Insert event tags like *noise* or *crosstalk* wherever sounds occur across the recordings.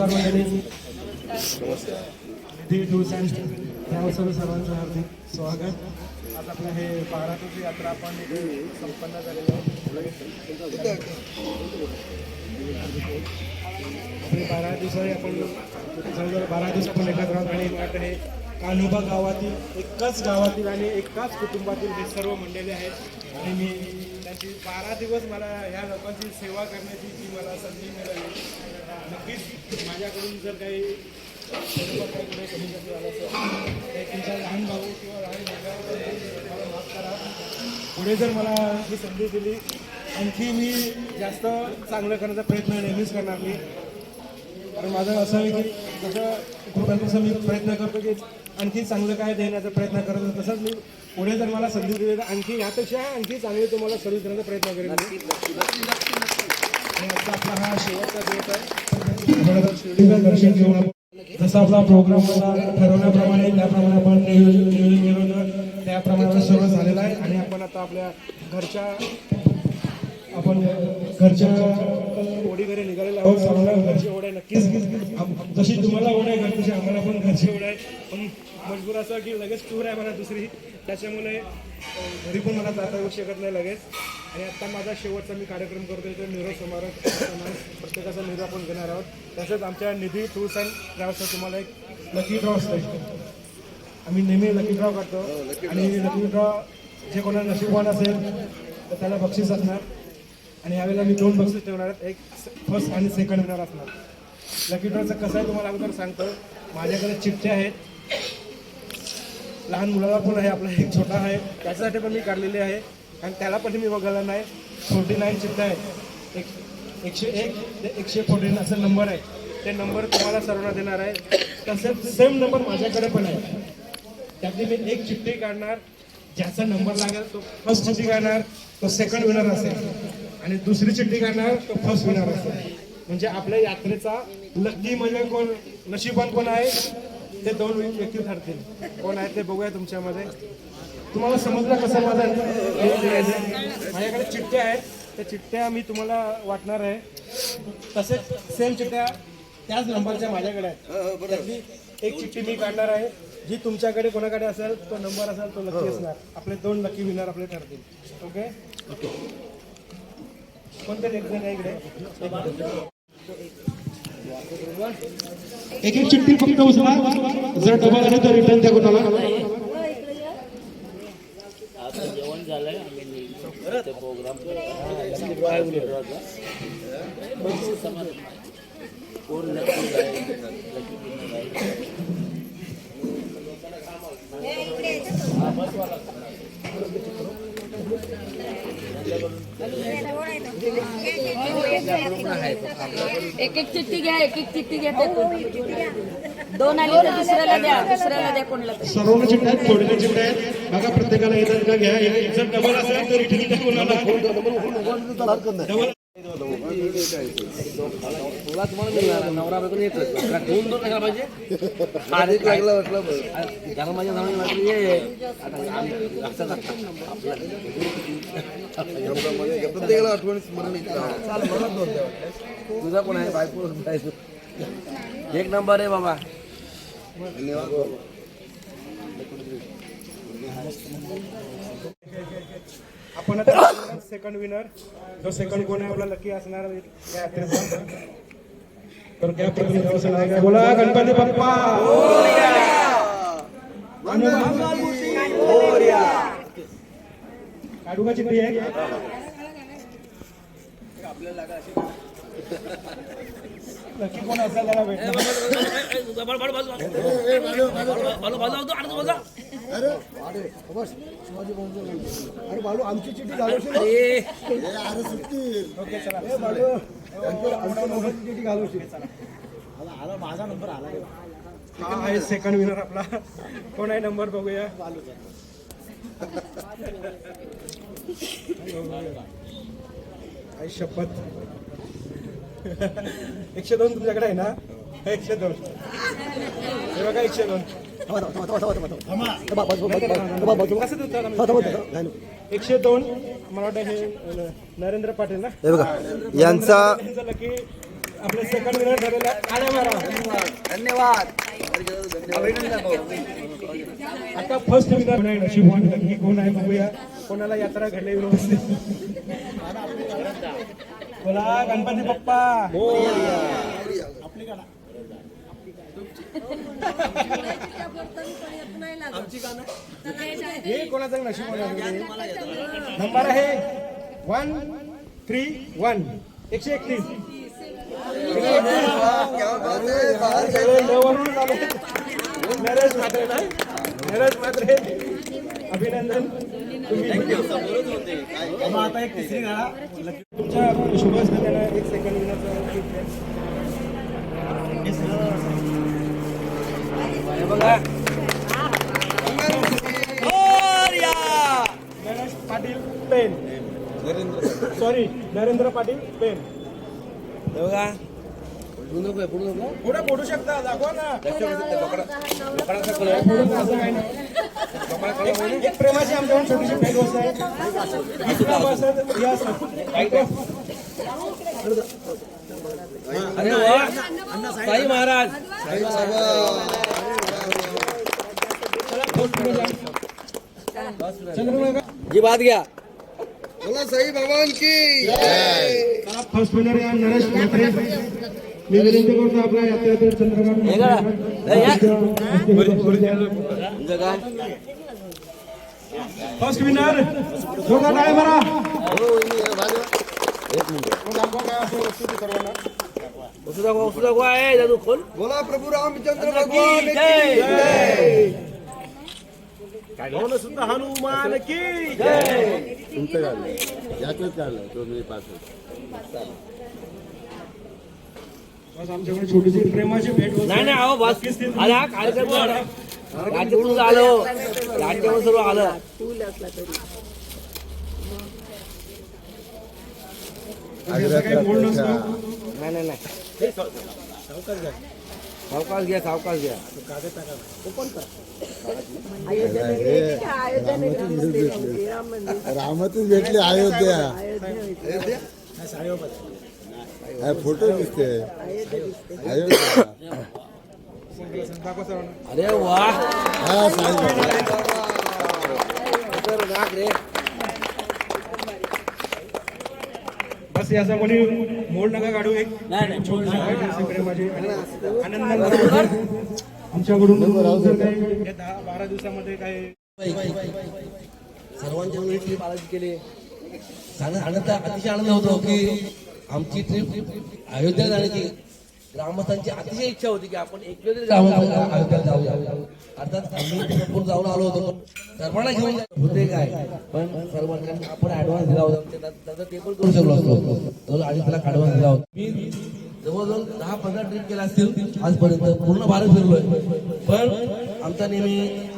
नमस्कार मंडळी. निधी tours and travels सर्व सर्वांचं हार्दिक स्वागत. आज आपलं हे बारा दिवशी यात्रा आपण संपन्न झालेली आहे बारा दिवसाही आपण जवळजवळ बारा दिवस आपण एकत्र आहोत आणि वाटतं हे कान्होबा गावातील एकाच गावातील आणि एकाच कुटुंबातील हे सर्व मंडळी आहेत. आणि मी त्यांची बारा दिवस मला ह्या लोकांची सेवा करण्याची जी मला संधी मिळाली नक्कीच माझ्याकडून जर काही थोडंफार काही कुठे कमी जास्त झालं असेल तर तुमचा लहान भाऊ किंवा लहान मुलगा मला माफ करा पुढे जर मला ही संधी दिली आणखी मी जास्त चांगलं करण्याचा प्रयत्न नेहमीच करणार मी कारण माझं असं आहे की जसं कृपयापासून मी प्रयत्न करतो की आणखी चांगलं काय देण्याचा प्रयत्न करत असतो. तसंच मी पुढे जर मला संधी दिली तर आणखी यापेक्षा आणखी चांगली तुम्हाला सर्व्हिस करण्याचा प्रयत्न करेन मी. आणि आजचा आपला हा शेवटचा दिवस आहे दर्शन घेऊन आपण जसा आपला प्रोग्राम ठरवल्याप्रमाणे त्याप्रमाणे आपण नियोजन नियोजन केलं होतं. त्याप्रमाणे सर्व झालेलं आहे. आणि आपण आता आपल्या घरच्या आपण घरच्या ओढी घरी निघालेलो आहोत. सर्वांना घरची ओढ आहे नक्कीच. *laughs* जशी तुम्हाला ओढ आहे घर तशी आम्हाला पण घरची ओढ आहे. पण मजबूर असं की लगेच टूर आहे मला दुसरी. त्याच्यामुळे घरी पण मला जाता येऊ शकत नाही लगेच. आणि आता माझा शेवटचा मी कार्यक्रम करतोय तो निरोप समारोह प्रत्येकाचा निरोप आपण घेणार आहोत. तसंच आमच्या निधी टूर्स अँड ट्रॅव्हल्सचा तुम्हाला एक लकी ड्रॉ असतो आम्ही नेहमी लकी ड्रॉ करतो. आणि लकी ड्रॉ जे कोणाला नशीबवान असेल तर त्याला बक्षीस असणार. आणि यावेळेला मी दोन बक्षीस ठेवणार आहेत. एक फर्स्ट आणि सेकंड विनर असणार. लकी ड्रॉचं कसं आहे तुम्हाला अगोदर सांगतो. माझ्याकडे चिठ्ठ्या आहेत. लहान मुलाला पण आहे आपला एक छोटा आहे. त्याच्यासाठी पण मी काढलेली आहे. आणि त्याला पण मी बघायला नाही. फोर्टी नाईन चित्त आहे एक एकशे एक ते एकशे फोर्टीन असा नंबर आहे. ते नंबर तुम्हाला सर्वांना देणार आहे. तसेच सेम नंबर माझ्याकडे पण आहे. त्यातली मी एक चिठ्ठी काढणार. ज्याचा नंबर लागेल तो फर्स्ट चिठ्ठी काढणार. तो सेकंड विनर असेल. आणि दुसरी चिठ्ठी काढणार तो फर्स्ट विनर असेल. म्हणजे आपल्या यात्रेचा लकी म्हणजे कोण नशिबान कोण आहे? ते दोन व्यक्ती ठरतील. कोण आहे ते बघूया तुमच्यामध्ये. तुम्हाला समजलं कसं माझं माझ्याकडे चिठ्ठ्या आहेत. त्या चिठ्ठ्या मी तुम्हाला वाटणार आहे. तसेच सेम चिठ्ठ्या त्याच नंबरच्या माझ्याकडे आहेत. त्यातली एक चिठ्ठी मी काढणार आहे. जी तुमच्याकडे कोणाकडे असेल तो नंबर असेल तो लकी असणार. आपले दोन लकी विनर आपले ठरतील. ओके कोणते जण आहे इकडे? एक एक चिठ्ठी फक्त उचला. जर डबल आले तर रिटर्न द्या कोणाला. आता जेवण झालंय प्रोग्राम कोण लकी आहे लकी विनर आहे एक एक चिठ्ठी घ्या एक एक चिठ्ठी घ्या त्यातून. दोन आली तर दुसऱ्याला द्या दुसऱ्याला द्या कोणाला तरी. सर्व चिठ्ठ्या आहेत थोड्या चिठ्ठ्या आहेत. बघा प्रत्येकाला येतात का घ्या. एक जर डबल असेल तर द्या कोणाला? डबल तुला तुम्हाला मिळणार नवरा दोन दोन कशाला पाहिजे माझ्या नावाने ये आता आम्ही लक्षात प्रत्येकाला आठवण तुझा कोण आहे बायको. एक नंबर आहे बाबा. आपण आता सेकंड विनर जो सेकंड कोण आहे आपला लकी असणार या तर त्या प्रतिनिधी नाव काय बोला गणपती बाप्पा काढू का चिठ्ठी आहे लकी कोण असेल त्याला भेटणार अरे बालू आमची चिठ्ठी घालवशील अरे. सुटतील ए बालू आमच्या नंबरची चिठ्ठी घालवशील आला माझा नंबर आला हा आहे सेकंड विनर आपला. कोण आहे नंबर बघूया? आई शपथ. एकशे दोन तुमच्याकडे आहे ना? एकशे दोन. हे बघा एकशे दोन? एकशे दोन मला वाटतं हे नरेंद्र पाटील ना हे बघा यांचा की आपले सेकंड विनर ठरलेले धन्यवाद. आता फर्स्ट विनर आहे नशीब ही कोण आहे बघूया कोणाला यात्रा घडली व्यवस्थित बोला गणपती बाप्पा हे कोणाचं नशीब नंबर आहे वन थ्री वन. एकशे एकतीस. नरेश म्हात्रे ना नरेश म्हात्रे. अभिनंदन. तुम्ही आता एक तिसरी गाडा तुमच्या शुभच त्याला एक सेकंड विनरचा gift आहे. हे बघा Naresh Patil pen. Sorry Narendra Patil pen. हे बघा. पुढे फोडू शकता दाखवा ना. एक- प्रेमाची आमच्याकडून छोटीशी भेट वस्तू आहे. अरे साई महाराज. जी बात घ्या बोला साई भगवान की। फर्स्ट विनर या नरेश म्हात्रे मी विनंती करतो आपल्या यात्रेतील का? या. चंद्रकांत काय फर्स्ट विनर आहे दादू खोल। बोला प्रभू रामचंद्र की भगवान सुद्धा हनुमान की जय! तुमचं काढलं याचंच काढलं तो मी पाच बस आमच्याकडे छोटीशी प्रेमाची भेट वस्तू नाही नाही अहो बस. अरे हा कार्यक्रम राज्यातून आलो. राज्यातून सर्व आलं. असं काही बोल नसतं नाही नाही नाही. सावकाश घ्या सावकाश घ्या. रामातच भेटले अयोध्या. हा, फोटो दिसते अयोध्या. अरे वा. हा साई रे. याचा कोणी मोड नका काढू एक छोटीशी प्रेमाची आनंद आमच्याकडून हे दहा बारा दिवसामध्ये काही सर्वांच्या वेळी ट्रिप आयोजित केली. आनंद अतिशय आनंद होतो की आमची ट्रिप अयोध्या जाण्याची ग्रामस्थांची अतिशय इच्छा होती की आपण एक ग्रामस्थ अयोध्याला जाऊया. अर्थात आम्ही संपूर्ण जाऊन आलो होतो. पण सर्वांना घेऊन होते काय? पण सर्वांना आपण ऍडव्हान्स दिला होता. ते पण करू शकलो असतो. अडीच लाख ऍडव्हान्स दिला होता. मी जवळजवळ दहा पंधरा ट्रिप केल्या असतील. आजपर्यंत पूर्ण भारत फिरलोय. पण आमचा नेहमी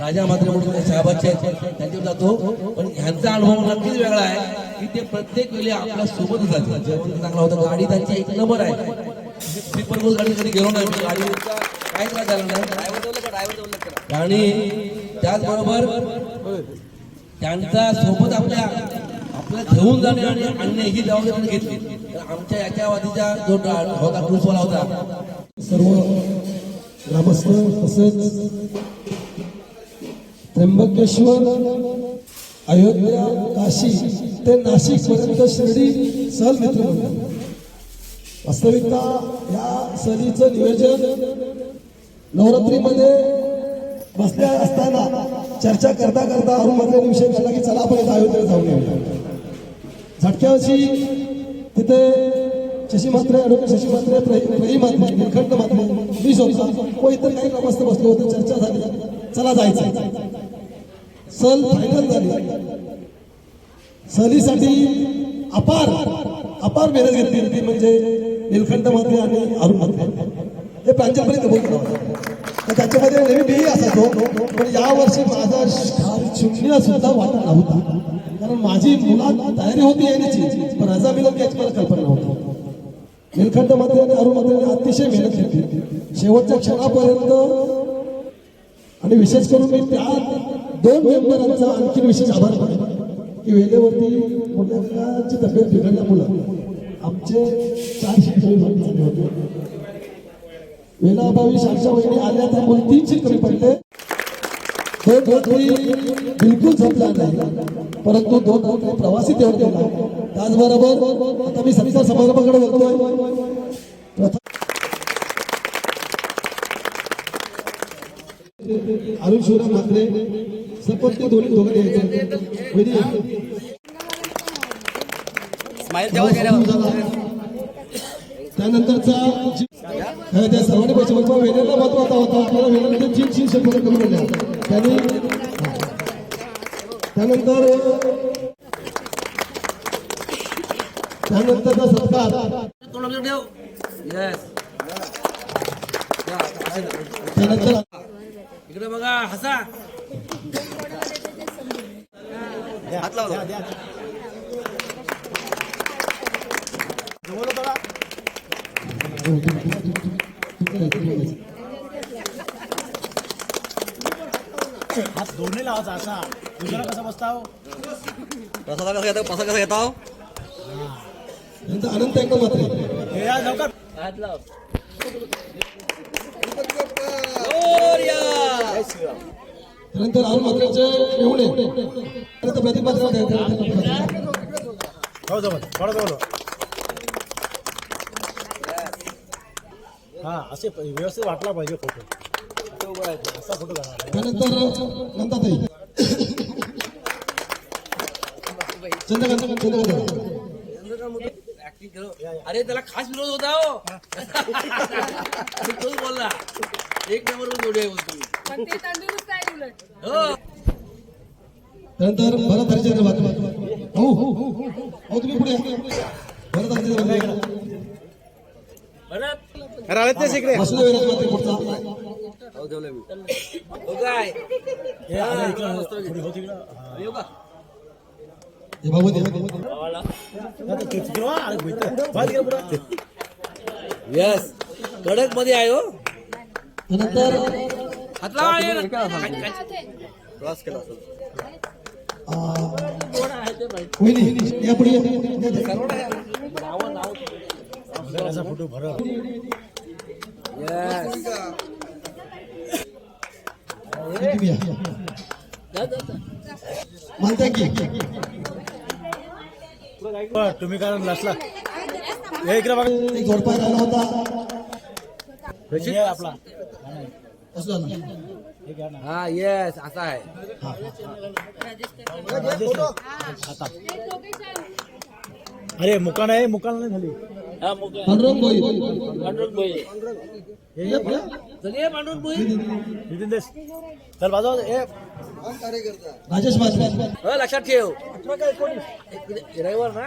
राजा मात्र म्हणून साहेबाचे त्यांच्यावर जातो. पण ह्यांचा अनुभव नक्कीच वेगळा आहे. की ते प्रत्येक वेळी आपल्यासोबत जातात. जेवण चांगला होतं गाडी त्यांची एक नंबर आहे. गाडी कधी गेलो नाही काय त्रास झाला नाही. आणि त्याचबरोबर त्यांचा सोबत आपल्या आपल्या घेऊन जाणे आणि आणणे ही जबाबदारी घेतली. तर आमच्या याच्या जो होता होता. सर्व ग्रामस्थ तसेच त्र्यंबकेश्वर अयोध्या काशी ते नाशिक पर्यंत शिर्डी सहल मित्र मंडळ. वास्तविकता या सहलीचं नियोजन नवरात्रीमध्ये बसल्या असताना चर्चा करता करता अरुण मंत्र्यांनी विषय काढला की चला आपण इथं अयोध्येला जाऊन येऊया. झटक्यावरची तिथे शशी मात्रे ॲडव्होकेट शशी मात्रे प्रही मात्रे निखंड मात्रे मी स्वतः व इतर काही मस्त बसलो होतो चर्चा झाली. चला जायचं. सल फायनल झाली. सहलीसाठी अपार अपार मेहनत घेतली होती. म्हणजे निलखंडमध्ये आणि अरुण मात्रे हे प्रांजलपणे कबूल तर त्याच्यामध्ये नेहमी मीही असायचो. पण यावर्षी माझा शून्य सुद्धा वाटा नव्हता. कारण माझी मुलात तयारी होती येण्याची पण रजा मिळत याची मला कल्पना नव्हती. निलखंडमध्ये आणि अरुणमध्ये अतिशय मेहनत घेतली. शेवटच्या क्षणापर्यंत आणि विशेष करून मी त्या दोन मेंबरांचा आणखी विशेष आभार मानतो. की वेळेवरती मुलांची तब्येत बिघडल्यामुळं आमचे चारशे शेतकरी झाले होते. वेलाभावी शाळेच्या वहिनी आल्या त्यामुळे तीनशे कमी पडले. दोन रात्री बिलकुल झोपला नाही. परंतु दोन रात्री प्रवासी तेवढ गेला. त्याचबरोबर आता मी सत्ता समारंभाकडे बघतोय अरुण शिवराम म्हात्रे सरपंच दोन्ही दोघं द्यायचे त्यानंतरचा हा, त्या सर्वांनी पैसे महत्त्वाचा होता. आपल्याला कमी त्यांनी. त्यानंतर त्यानंतरचा सत्कार. त्यानंतर इकडे बघा हसा. हात दोन्ही लावायचा असा तुझ्याला कसा बसताव? प्रसादा कसा घेतो? प्रसाद कसा घेतो नंतर अनंत एकदा मात्रे हे या लवकर. हात लाव. त्यानंतर अरुण मात्रेचे हो जवळ. थोडं जवळ. हा असे व्यवस्थित वाटला पाहिजे फोटो असा फोटो काढा अरे त्याला खास विरोध होता हो. तोच बोलला. एक नंबर जोडी आहे बोलतो मी. हो. त्यानंतर भरत हरिचंद्र हो हो हो हो तुम्ही पुढे. भरत हरिचंद्र मात्रे परत वासुदेव विराज मात्रे पुढचा. हो ठेवलं मी हो काय हे. आलं इकडं थोडी होती इकडं हा. येऊ का हे बाबू दे आता ते तिकडं वा, अरे भेटतं. बस इकडं पुढं. यस कडकमध्ये आहे. हो ये. क्रॉस केला फोटो भरत यस तुम्ही या. मानता की बरं, तुम्ही काय नसला हे इकडे बघा होता हे आपला हे येस असा आहे. अरे मुकान आहे मुकान नाही झाली. पांडुरंग गोई हे नितीन देश. चल बाजू राजेश लक्षात ठेव. रविवार ना?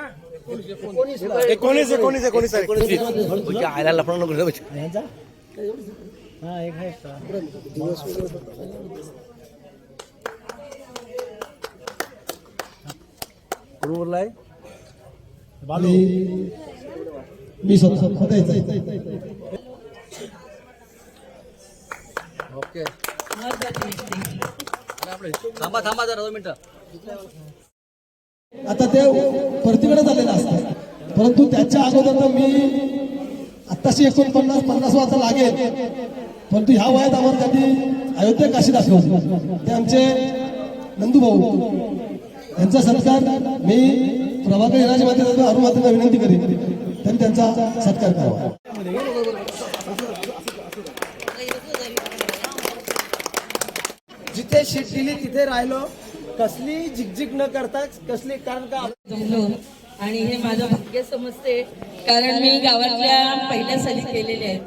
एकोणीस एकोणीस. एकोणीस एकोणीस आयला लफडा नको हा एक आहे बोललाय? बालू. मी स्वतः ओके थांबा थांबा जरा दोन मिनिटं आता ते परतीकडे झालेलं असतं. परंतु त्याच्या अगोदर मी आत्ताशी एकोणपन्नास पन्नास वाजता लागेल. परंतु ह्या वयात आम्हाला कधी अयोध्या काशी दाखवली ते आमचे नंदूभाऊ यांचा सत्कार मी प्रभाकर हिराजी माते अरुण मातेला विनंती करेन. त्यांनी त्यांचा सत्कार करावा. जिथे शीट दिली तिथे राहिलो. कसली झिकझिक न करता कसली कारण का जमलो. आणि हे माझं भाग्य समजते. कारण मी गावातल्या पहिल्या सली केलेल्या आहेत.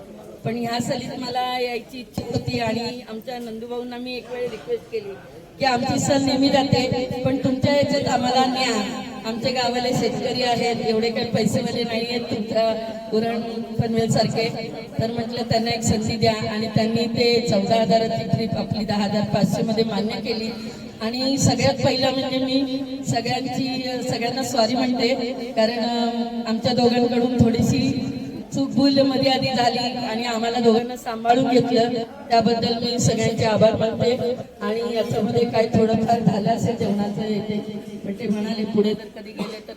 पण ह्या सलीत मला यायची इच्छा होती आणि आमच्या नंदूभाऊंना मी एक वेळ रिक्वेस्ट केली. की आमची सण नेहमी जाते पण तुमच्या याच्यात आम्हाला न्या. आमच्या गावाले शेतकरी आहेत एवढे काही पैसेवाले नाही आहेत तुमच्या पुरण पनवेल सारखे तर म्हटलं त्यांना एक संधी द्या आणि त्यांनी ते चौदा हजाराची ट्रिप आपली दहा हजार पाचशे मध्ये मान्य केली. आणि सगळ्यात पहिलं म्हणजे मी सगळ्यांची सगळ्यांना सॉरी म्हणते कारण आमच्या दोघांकडून थोडीशी चूकमध्ये आधी झाली आणि आम्हाला दोघांना सांभाळून घेतलं त्याबद्दल मी सगळ्यांचे आभार मानते. आणि याच्यामध्ये काय थोडंफार झालं असेल जेवणाचं येते. पण ते म्हणाले पुढे जर कधी गेले तर